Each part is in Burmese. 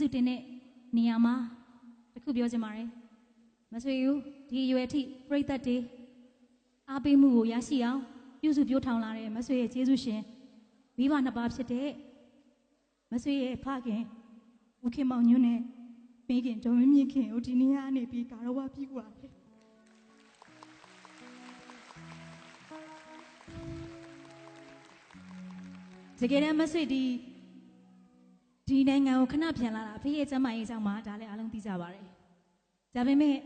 စုတင်တဲ့နေရာမှာတစ်ခုပြောချင်ပါတယ်မဆွေဘူးဒီအရွယ်အထိပြိသက်တွေအားပေးမှုကိုရရှိအောင်ပြုစုပြောထောင်လာတဲ့မဆွေရဲ့ကျေးဇူးရှင်မိဘနှစ်ပါးဖြစ်တဲ့မဆွေရဲ့ဖခင်ဦးခင်မောင်ညွန်းနဲ့မိခင်ဒေါ်မင်းမြင့်ခင်ကိုဒီနေရာကနေပြီးကာရဝပြီးကွာတယ်တကယ်တမ်းမဆွေဒီ ဒီနိုင်ငံကိုခဏပြန်လာတာအဖေရဲ့ကျမ်းမာရေးကြောင့်မှဒါလည်းအားလုံးသိကြပါတယ်ဒါပေမဲ့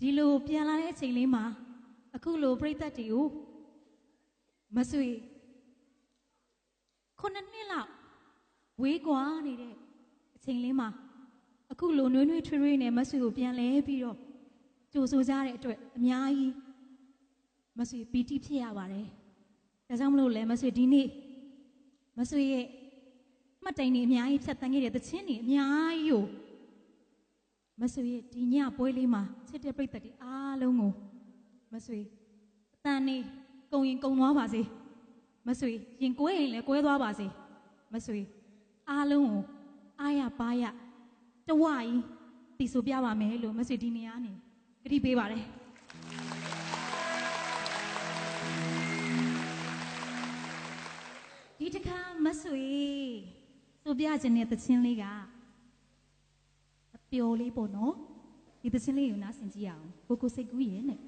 ဒီလိုပြန်လာတဲ့အချိန်လေးမှာအခုလိုပြိသက်တွေကိုမဆွေခုနှစ်နှစ်လောက်ဝေးကွာနေတဲ့အချိန်လေးမှာအခုလိုနွေးနွေးထွေးထွေးနဲ့မဆွေကိုပြန်လဲပြီးတော့ကြိုဆိုကြတဲ့အတွက်အများကြီးမဆွေပီတိဖြစ်ရပါတယ်ဒါကြောင့်မလို့လဲမဆွေဒီနေ့မဆွေရဲ့ မှတ်တိုင်တွေအများကြီးဖြတ်တန်းခဲ့တဲ့သချင်းတွေအများကြီးကိုမဆွေရဲ့ဒီညပွဲလေးမှာချစ်တဲ့ပြိတ္တတွေအားလုံးကိုမဆွေအတန်နေကုံရင်ကုံသွားပါစေမဆွေရင်ကွဲရင်လည်းကွဲသွားပါစေမဆွေအားလုံးကိုအားရပါရတဝကြီးတည်ဆိုပြပါမယ်လို့မဆွေဒီနေရာနေကတိပေးပါတယ်ဒီတစ်ခါမဆွေဆို ပြခြင်းတဲ့သချင်းလေးကအပျော်လေးပေါ့နော်ဒီသချင်းလေးကိုနားဆင်ကြည့်ရအောင်ကိုကိုစိတ်ကူးရင်နဲ့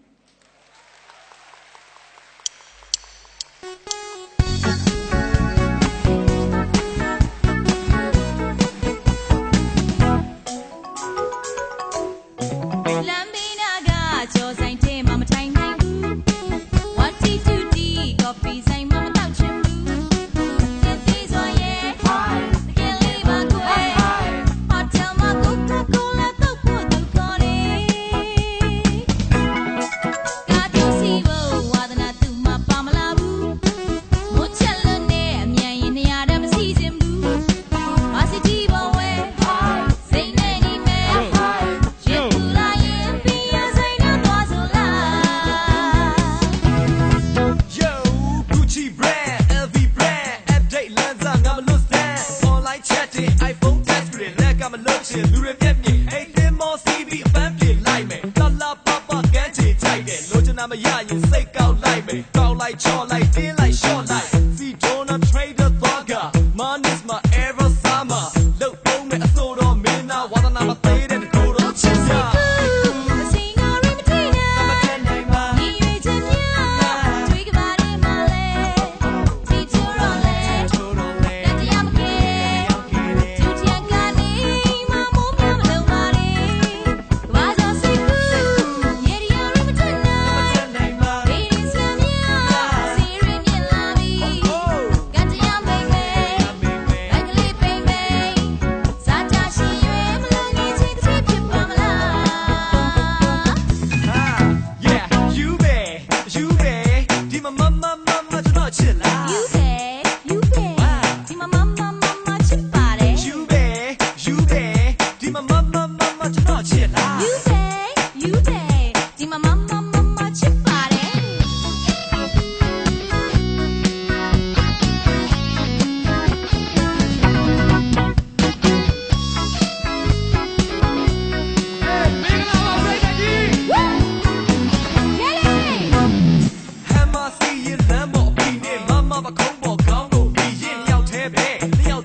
ရရင်စိတ်ကောက်လိုက်မယ်ကောက်လိုက်ချော့လိုက်တင်းလိုက်ရှော့လိုက် See Donald Trader Thugger Money's my ever summer လုတ်ပုံးနဲ့အစိုးတော်မင်းသားဝါသနာမ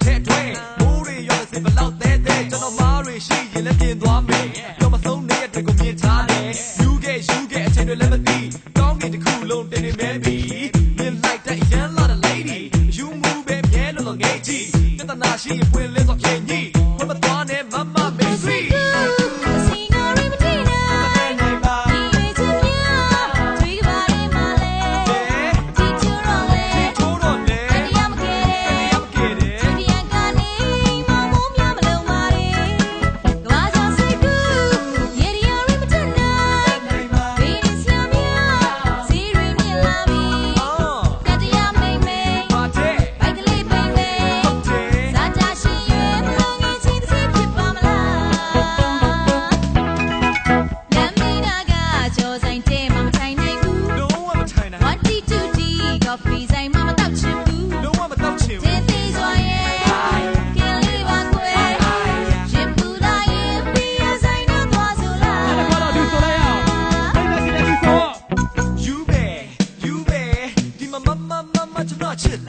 ထဲထွင်းမိုးတွေရောစင်ဘလောက်သေးသေးကျွန်တော်မားတွေရှိရင်လည်းပြင်သွားမယ်တော့မဆုံးနေတဲ့တကူမြင်ထားတယ်ယူခဲ့ယူခဲ့အချိန်တွေလည်းမသိကောင်းကင်တစ်ခုလုံးတင်နေမဲပြီ Live like that young lot of lady you move it မြဲလို့ငယ်ကြည့်တတနာရှိရင်ပွင့်လင်းစွာပြင်ကြီးခွင့်မသွား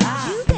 You.